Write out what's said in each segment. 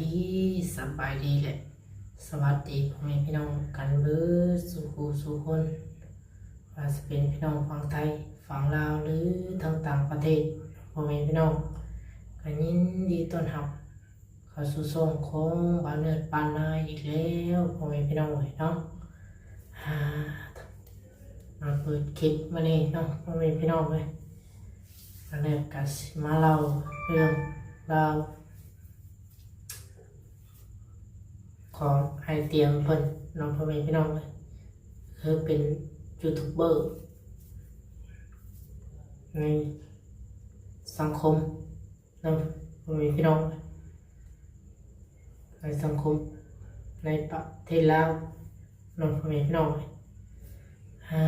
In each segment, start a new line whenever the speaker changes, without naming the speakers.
ดีสบายดีแหละ สวัสดีพ่อแม่พี่น้องกันเบิดสู่คูสู่คนว่าจะเป็นพี่น้องฝั่งไทยฝั่งลาวหรือทางต่างประเทศพ่อแม่พี่น้องกันยินดีต้อนรับเข้าสู่ช่องของบ้านเนิดปานนาอีกแล้วพ่อแม่พี่น้องเอ้ยนาะมาเปิดคลิปมานี่เนาะพ่อแม่พี่น้องเลยบ้านเนิดกัสมาเล่าเรื่องราว ของไอเตียงเพิ่นน้องพ่อแม่พี่น้องเลยคือเป็นยูทูบเบอร์ในสังคมน้องพ่อแม่พี่น้องในสังคมในประเทศลาวน้องพ่อแม่พี่น้องเลยอ่า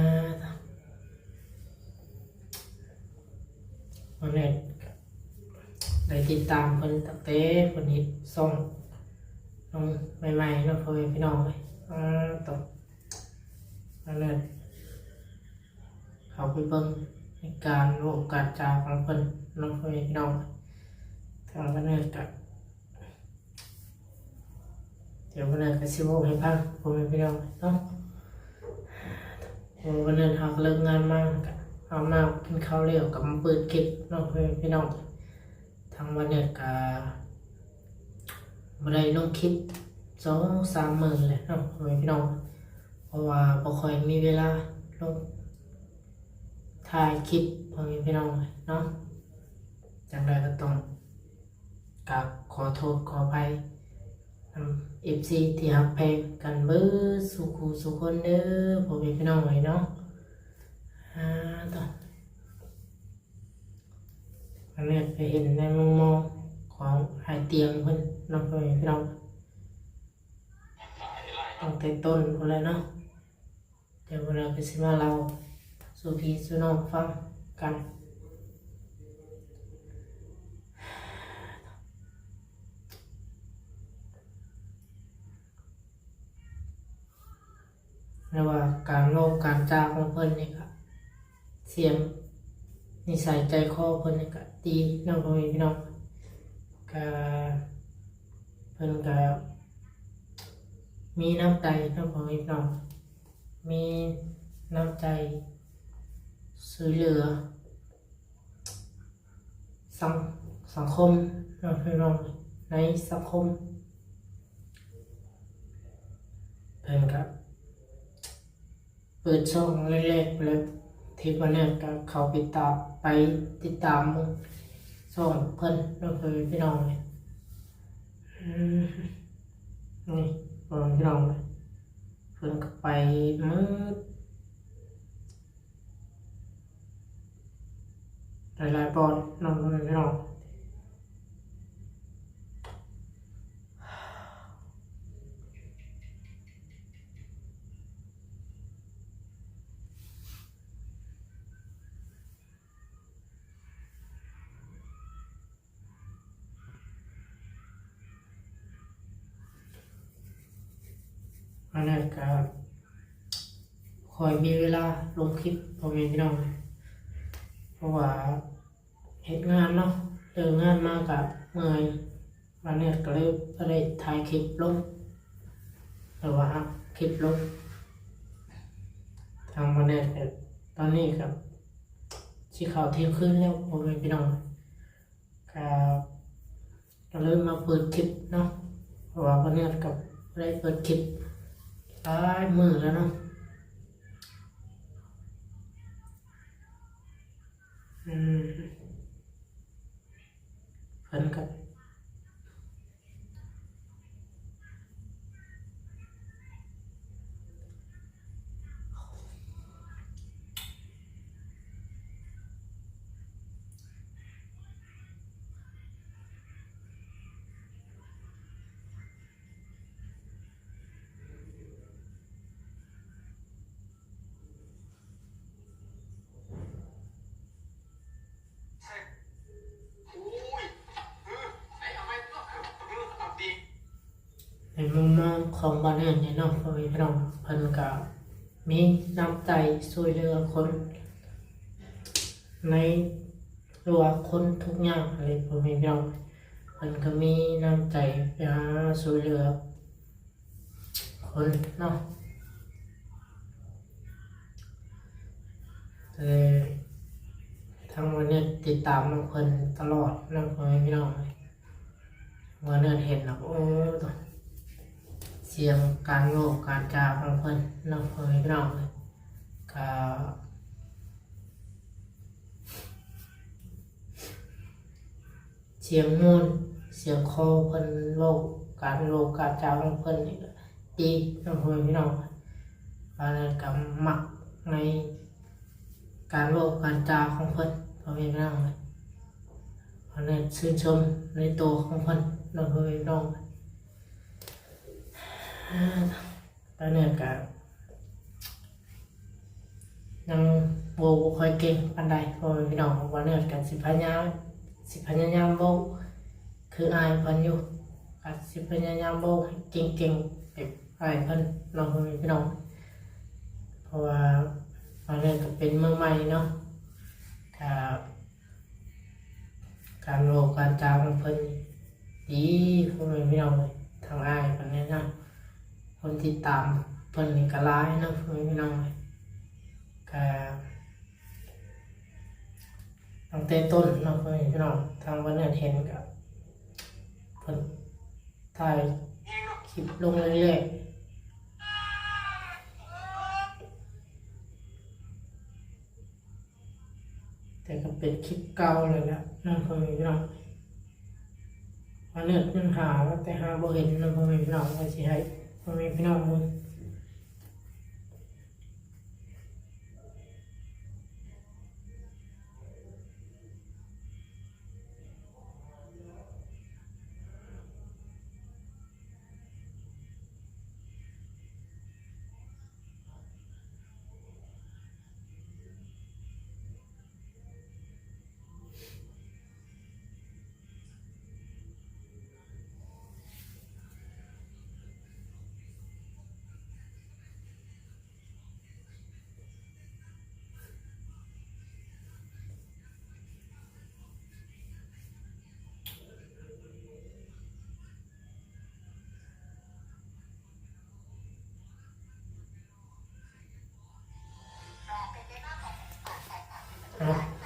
วันนี้ได้ติดตามเพิ่นตั้งแต่เพิ่นเฮ็ดซ่ง น้องใหม่ๆน้องพ่อแม่พี่น้องเลยอ่าตกนั่นเลยเขาไปเบิ่งในการโลกการจาของเพิ่นน้องพ่อแม่พี่น้องทางวันนี้กับเดี๋ยววันนี้ก็สิบอกให้ฟังพ่อแม่พี่น้องเนาะวันนี้เขากเลิกงานมาก็เอามากินข้าวเลี้ยวกับมาเปิดคลิปน้องพ่อแม่พี่น้องทางวันนี้ก็มาได้ลงคลิปสองสามหมื่นเลยเนาะพี่น้อง เพราะว่าบ่ค่อยมีเวลาลงถ่ายคลิปพอม่พี่น้องเนาะจังใดก็ต้องกราบขอโทษขออภัยเอฟซีที่ฮักแพงกันเบิดสุขูสุขคนเด้อพอม่พี่น้องเลยเนาะอ่าต่ออันนี้ไปเห็นในมุมมองของหายเตียงเพิ่น น้องพ่อแม่พี่น้องตั้งแต่ต้นพุ่นเลยเนาะเดี๋ยววันนี้ก็สิมาเราสู่พี่สู่น้องฟังกันเรียกว่าการโลกการจ้าของเพิ่นนี่ครับเสียงนิสัยใจคอเพิ่นนี่ก็ดีน้องพ่อแม่พี่น้องก็เพิ่นก็มีน้ำใจน้ำของพี่น้องมีน้ำใจช่วยเหลือสังสังคมน้องพี่น้องในสังคมเพิ่นก็เปิดช่องเล็กๆแล้วที่วันนี้ก็เขาไปตามไปติดตามมึงสอนเพิ่นเราเคยพี่น้องเลย นี่เพิ่นพี่น้องเลยเพิ่นก็ไปมืดหลายๆปอนน้องเพิ่นพี่น้องอันนั้นก็ค อยมีเวลาลงคลิปพ่อแม่พี่น้องเลยเพราะว่าเฮ็ดงานเนาะเลิกงานมากับเมื่อยวันนี้ก็เลยก็ได้ถ่ายคลิปลงหรือว่าอัพคลิปลงทางวันนี้ก็ตอนนี้ครับที่ข่าวเที่ยงคืนแล้วพ่อแม่พี่น้องก็ก็เลยมาเปิดคลิปเนาะเพราะว่าวันนี้กับได้เปิดคลิปตายมือแล้วเนาะ อืม มุมมองของบ้านเรือนเนี่ยเนาะพ่อแม่พี่น้องเพิ่นกับมีน้ำใจช่วยเหลือคน ในรือว่าคนทุกอย่างอะไรพ่อแม่พี่น้องพิ่นก็มีน้ำใจไปหาช่วยเหลือ คนเนาะแต่ทางวันนี้ติดตามน้องเพิ่นตลอดน้องเพิ่นพี่น้องวันนี้เห็นแล้วโอ้ เสียงการโลกการจาของเพิ่นน้องเพิ่นพี่น้องก็เสียงมูนเสียงคอเพิ่นโลกการโลกการจาของเพิ่นนี่ก็ดีน้องเพิ่นพี่น้องเพราะนั้นก็มักในการโลกการจาของเพิ่นพ่อแม่พี่น้องเลยเพราะนั้ชื่นชมในตัวของเพิ่นน้องเพิ่นพี่น้อง ตอนนี้ก็ยังโบบ่ค่อยเก่งปานใดพอแม่พี่น้องว่าเนื้กันสิพยายามสิพยายามบอกคืออายพิ่นอยู่อาจสิพยายามบอกให้เก่งๆแบบอายพิ่นน้องพี่น้องเพราะว่าอันนี้ก็เป็นเมืองใหม่เนาะถ้าการโลการจาของเพิ่นดีพ่อแม่พี่น้องทางอายพิ่นเนี่ยนะ คนที่ตามเพิ่นนี่ก็หลายนาะพ่อแม่พี่น้องเลยก็ตั้งแต่ต้นนะเพื่อนพี่น้องทางวันนี้เห็นกับเพิ่นถ่ายคลิปลงเรื่อยๆแต่ก็เป็นคลิปเก่าเลยนะเน้องเพื่อนพี่น้องวันนี้ยังหาว่าแต่หาบ่เห็นน้องเพื่อนพี่น้องว่าสิให้ เพื่อ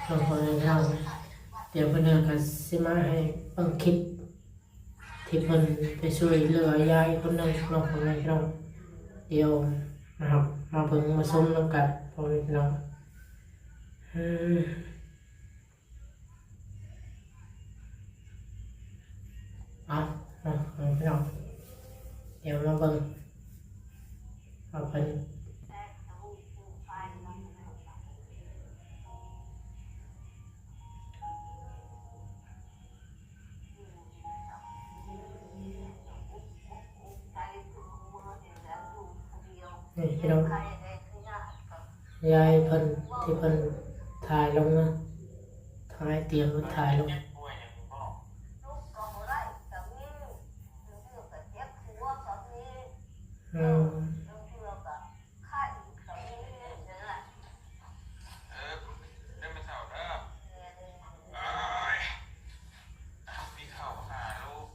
นพี่น้องครับเราพอได้เล่าเดี๋ยวเพื่อนก็สิมาให้เบิ่งคลิป ที่เพิ่นไปช่วยเหลือยายคนนึงน้องคนนึงน้องเดี๋ยวนะครับมาเบิ่งมาชมนำกันพ่อแม่พี่น้องอืมเอาเอาพ่อแม่พี่น้องเดี๋ยวมาเบิ่งเอาเพิ่น นี่พี่น้องยายเพิ่นที่เพิ่นถ่ายลงนะถ่ายเตรียมไว้ถ่ายลงอืม
เออได้ไม่เท่าเด้ออ้ายมีเข่าหาลูก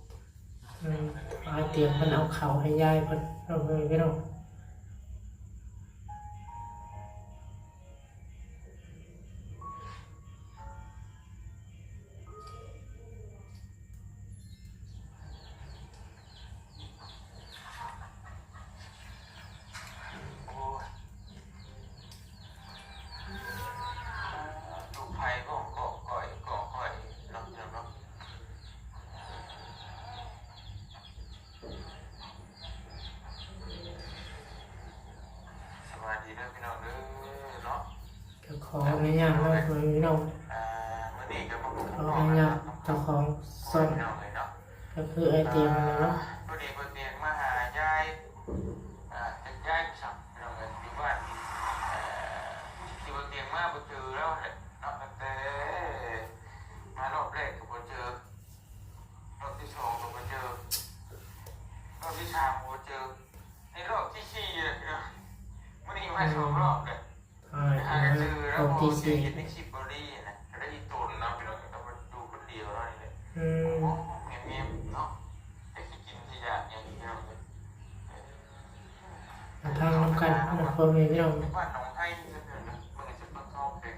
อืมถ่ายเตรียมเพิ่นเอาเข่าวให้ยายเพิ่นเอาไปพี่น้อง ขออนุญาตเนาะเพิ่นพี่น้อง
อ่ามื้อนี้ก็มาบุก
ขออนุญาตเจ้าของซ่อง
พี่น้องเลยเนาะ
ก็คือไอเตรียมนั่นแหละเนาะ
คนที่สี่ไม่ชิบบอรี่นะแล้วอีตูนเราไปเราก็มาดูคนเดียวเราเนี่
อืม
เงเนาะ
แต่ที่กินขยะอ
ยางยวทางน้ำกันหมดนเลย
พี่น้องว่าน้องนะ
มั
นจะมาเข้า
เด็
ก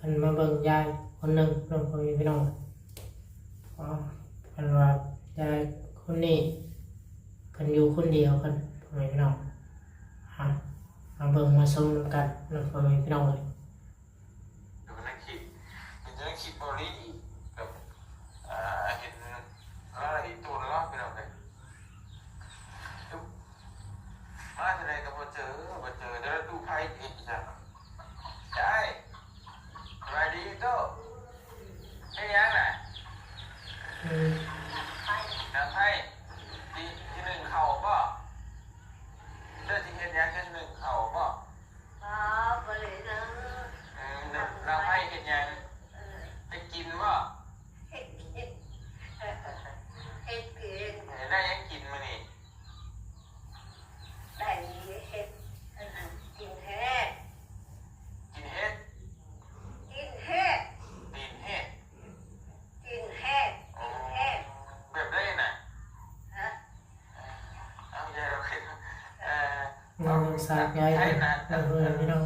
มัน
มาเบิ่งยายคน
ห
นึ่งน้อง
คนนี้พี่น้อง
อ๋อ
มันว่ายายคน
นี้
คนอยู่
คนเดี
ย
ว
กัน
ทำ
ไมพี่น้อง เบิ่ง
มาชมกั
น
นะพ่อแม่พี่น้อง
เลย สากใหญ่เล
ย
พี่น้
อง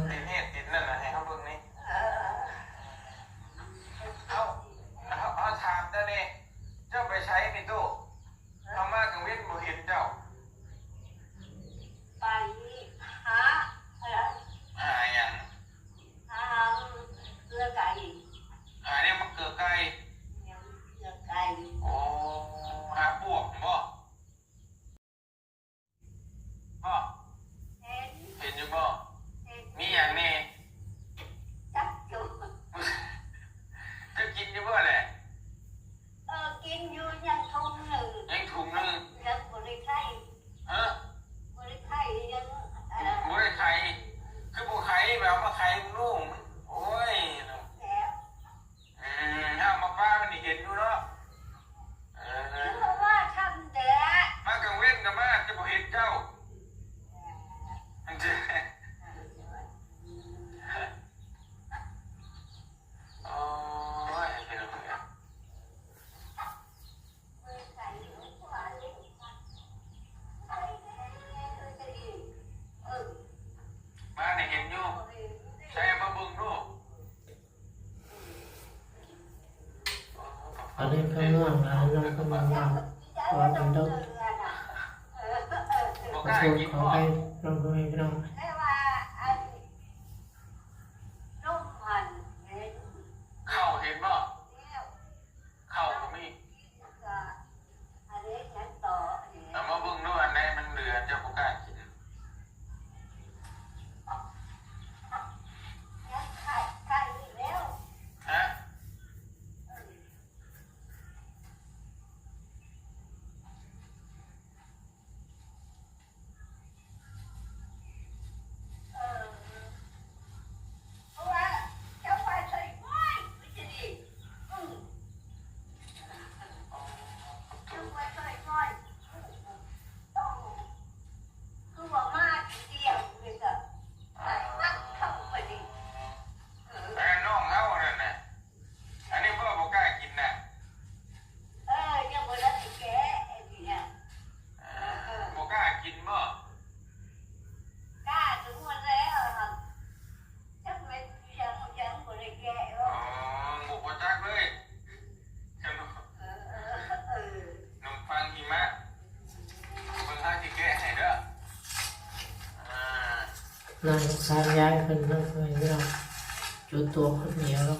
มีเย็
นอยู่
เนาะ
นั่งสายย้ายขึ้นนั่งอะ
ไร
เราจุดตัวคนเดียวแล้ว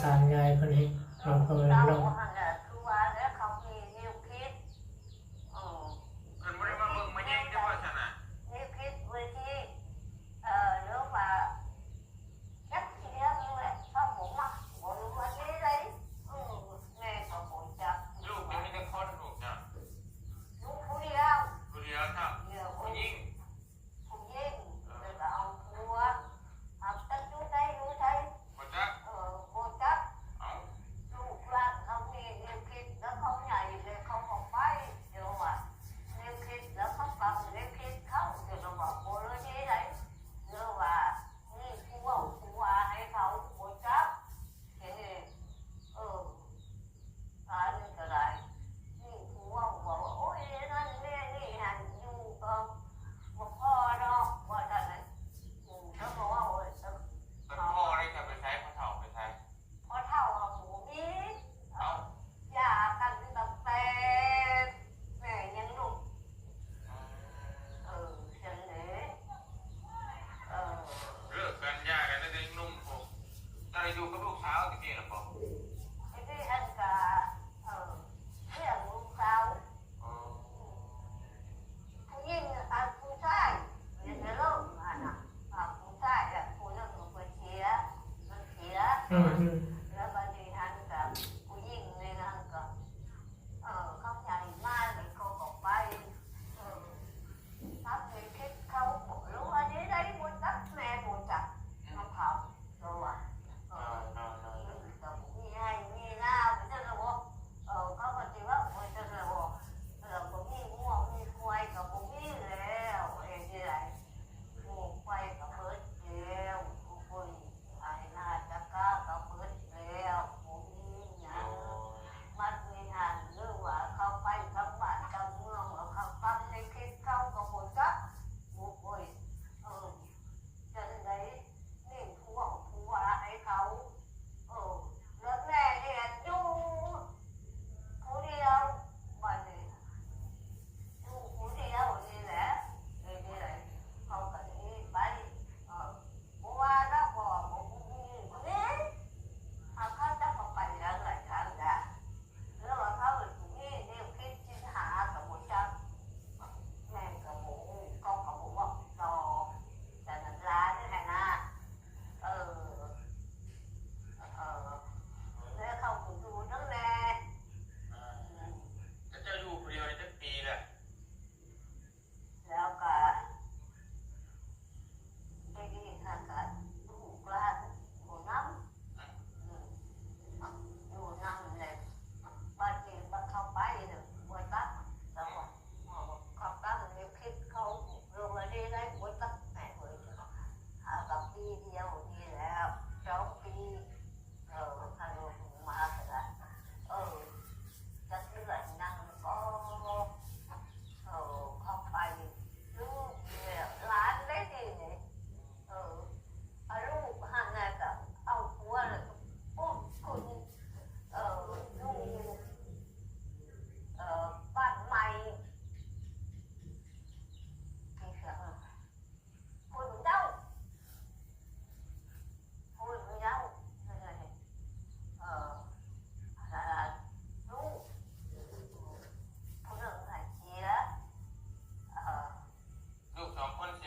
สารยายคนนี้เราง
คน
นี้อง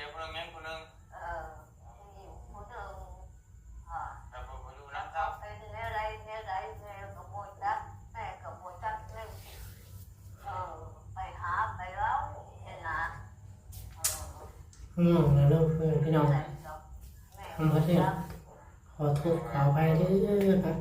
ย
คนหนึ
ง
ย
ค
นหนึ
ง
เออคุณนึงอ่าแต่ผมบ่รู้นะครัเอาบป็นแนวใดแนวใดแนวกับโมจักแม่กับโมจักเล่นเออไปหา
ไป
เล่าเห็นนะเออเรื่อ
งนะ
ลูกเพื่อนพี่น้องกับ
โมจัก ข
อโทษขอไปเรื่
อยๆครับ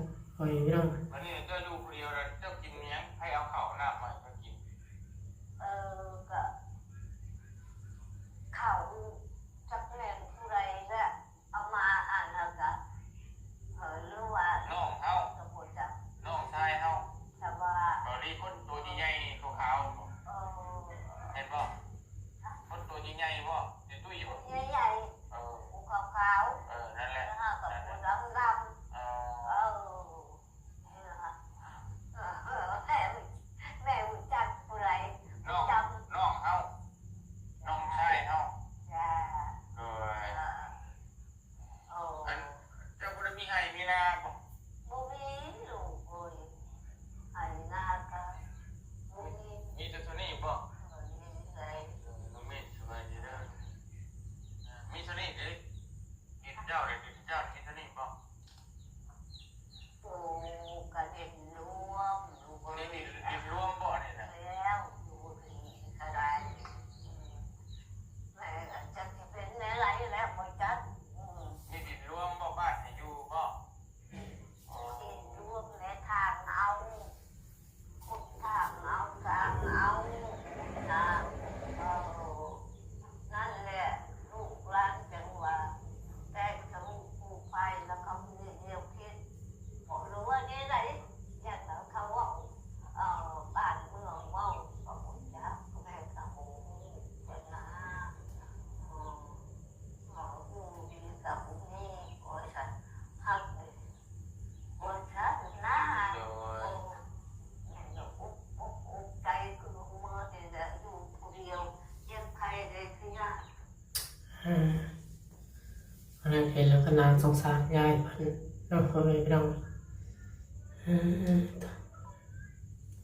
นาง
สงสารยายพันเราคอยไปลอง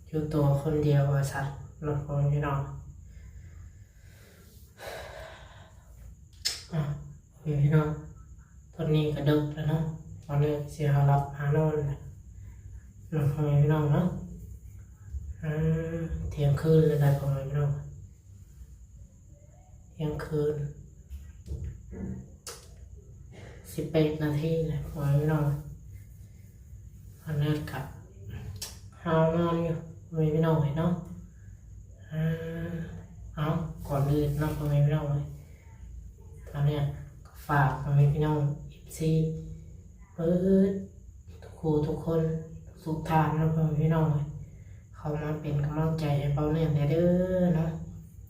อยู่ตัวคนเดียวว่าสัตว์เราคอยไปลองพี่พี่นองตอนนี้ก็ดึกแล้วเนาะตอนนี้เสียหลับหานอนเราคอยไปลองเนาะเที่ยงคืนเลยได้คอยไปลองเที่ยงคืน สิบแปดนาทีเลยพอไม่นอนอันนี้กับเฮานอนอยู่ไม่ไม่นอนเนาะอ่าเอาก่อนอื่นนาะพอไม่ไม่นอนเลยตอนเนี้ยก็ฝากพอไม่ไม่นอนอีกซีเปิดทุกครูทุกคนทุกทานนะพอไม่ไม่นอนเลยเขามาเป็นกำลังใจให้เบาเนี่ยเด้อเนาะ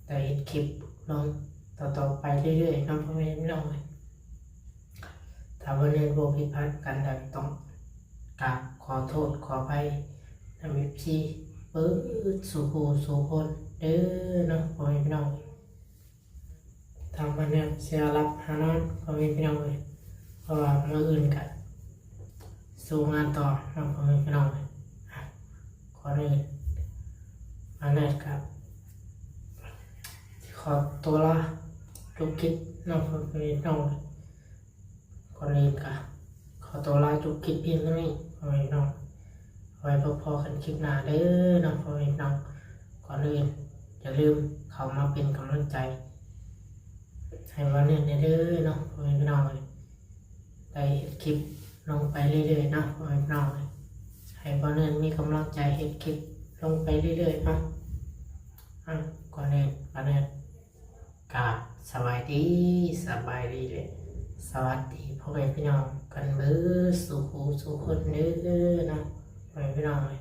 แต่เห็นคลิปลงต่อๆไปเรื่อยๆนะพอไม่ไม่นอน เลยถ้าวันนี้โบผิดพลาดกันใดต้องกราบขอโทษขอไปนำวิพีเปิดสู่หูสู่คนเด้อเนาะพ่อแม่พี่น้องทำวันนี้เสียรับหานอนพ่อแม่พี่น้องเลยเพราะว่าเมื่ออื่นกันสู่งานต่อเนาะพ่อแม่พี่น้องเลยอะขอเลยมาเนิดครับขอตัวละจุกคิดเนาะพ่อแม่พี่น้องเลย ก่อนอื่นค่ะขอตัวลาจุกคลิปเพียงเท่านี้พ่อแม่พี่น้องไว้พอๆกันคลิปหน้าเด้อน้องพ่อแม่พี่น้องก่อนอื่นอย่าลืมเข้ามาเป็นกำลังใจ ให้วันนี้เด้อเนาะพ่อแม่พี่น้องได้เฮ็ดคลิปลงไปเรื่อยๆนะพ่อแม่พี่น้องให้วันนี้มีกำลังใจเฮ็ดคลิปลงไปเรื่อยๆนะอะก่อนอื่นก่อนอื่นกราบสบายดีสบายดีเลย สวัสดีพ่อแม่พี่น้องกันเบอร์สุขูสุขคนเด้อนะพ่อแม่พี่น้องเลย